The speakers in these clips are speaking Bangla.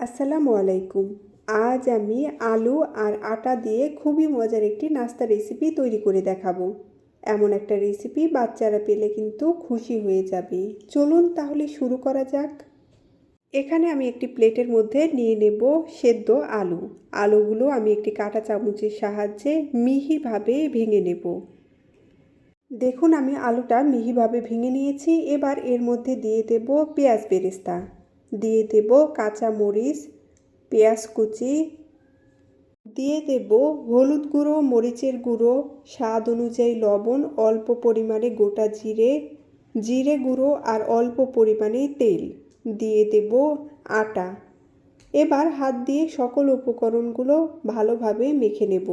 আসসালামু আলাইকুম। আজ আমি আলু আর আটা দিয়ে খুবই মজার একটি নাস্তা রেসিপি তৈরি করে দেখাবো। এমন একটা রেসিপি বাচ্চারা পেলে কিন্তু খুশি হয়ে যাবে। চলুন তাহলে শুরু করা যাক। এখানে আমি একটি প্লেটের মধ্যে নিয়ে নেব সেদ্ধ আলু। আলুগুলো আমি একটি কাঁটা চামচের সাহায্যে মিহিভাবে ভেঙে নেব। দেখুন আমি আলুটা মিহিভাবে ভেঙে নিয়েছি। এবার এর মধ্যে দিয়ে দেব পেঁয়াজ বেরেস্তা। দিয়ে দেব কাঁচা মরিচ পেঁয়াজ কুচি, দিয়ে দেব হলুদ গুঁড়ো, মরিচের গুঁড়ো, স্বাদ অনুযায়ী লবণ, অল্প পরিমাণে গোটা জিরে জিরে গুঁড়ো আর অল্প পরিমাণে তেল। দিয়ে দেব আটা। এবার হাত দিয়ে সকল উপকরণগুলো ভালোভাবে মেখে নেব।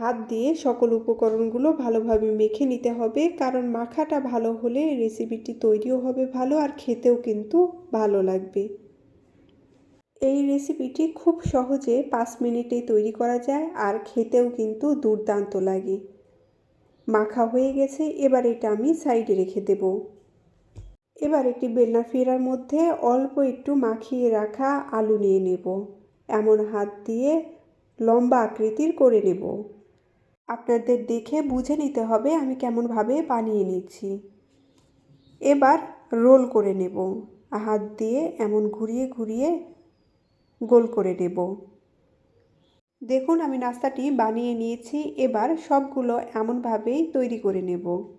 হাত দিয়ে সকল উপকরণগুলো ভালোভাবে মেখে নিতে হবে। কারণ মাখাটা ভালো হলে রেসিপিটি তৈরিও হবে ভালো আর খেতেও কিন্তু ভালো লাগবে। এই রেসিপিটি খুব সহজে পাঁচ মিনিটে তৈরি করা যায় আর খেতেও কিন্তু দুর্দান্ত লাগে। মাখা হয়ে গেছে, এবার এটা আমি সাইডে রেখে দেব। এবার একটি বেলনা ফেরার মধ্যে অল্প একটু মাখিয়ে রাখা আলু নিয়ে নেব। এমন হাত দিয়ে লম্বা আকৃতির করে নেব। আপনাদের দেখে বুঝে নিতে হবে আমি কেমনভাবে বানিয়ে নিচ্ছি। এবার রোল করে নেব। হাত দিয়ে এমন ঘুরিয়ে ঘুরিয়ে গোল করে নেব। দেখুন, আমি নাস্তাটি বানিয়ে নিয়েছি। এবার সবগুলো এমনভাবেই তৈরি করে নেব।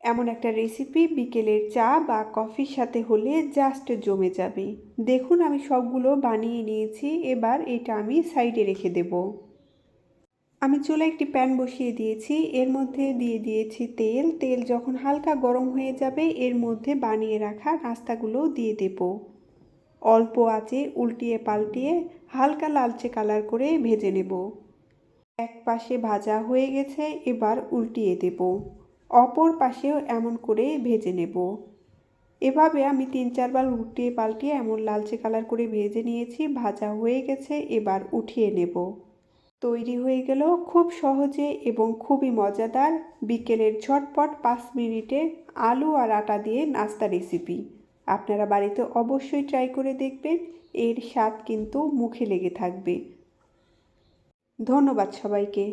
এমন একটা রেসিপি বিকেলের চা বা কফির সাথে হলে জাস্ট জমে যাবে। দেখুন, আমি সবগুলো বানিয়ে নিয়েছি। এবার এটা আমি সাইডে রেখে দেবো। আমি চুলে একটি প্যান বসিয়ে দিয়েছি। এর মধ্যে দিয়ে দিয়েছি তেল। তেল যখন হালকা গরম হয়ে যাবে, এর মধ্যে বানিয়ে রাখা নাস্তাগুলো দিয়ে দেব। অল্প আঁচে উল্টিয়ে পাল্টিয়ে হালকা লালচে কালার করে ভেজে নেব। এক পাশে ভাজা হয়ে গেছে, এবার উল্টিয়ে দেব। অপর পাশেও এমন করে ভেজে নেব। এভাবে আমি তিন চারবার উল্টিয়ে পাল্টিয়ে এমন লালচে কালার করে ভেজে নিয়েছি, ভাজা হয়ে গেছে, এবার উঠিয়ে নেব। তৈরি হয়ে গেল খুব সহজে এবং খুবই মজাদার বিকেলের ঝটপট পাঁচ মিনিটে আলু আর আটা দিয়ে নাস্তা রেসিপি আপনারা বাড়িতে অবশ্যই ট্রাই করে দেখবেন, এর স্বাদ কিন্তু মুখে লেগে থাকবে। ধন্যবাদ সবাইকে।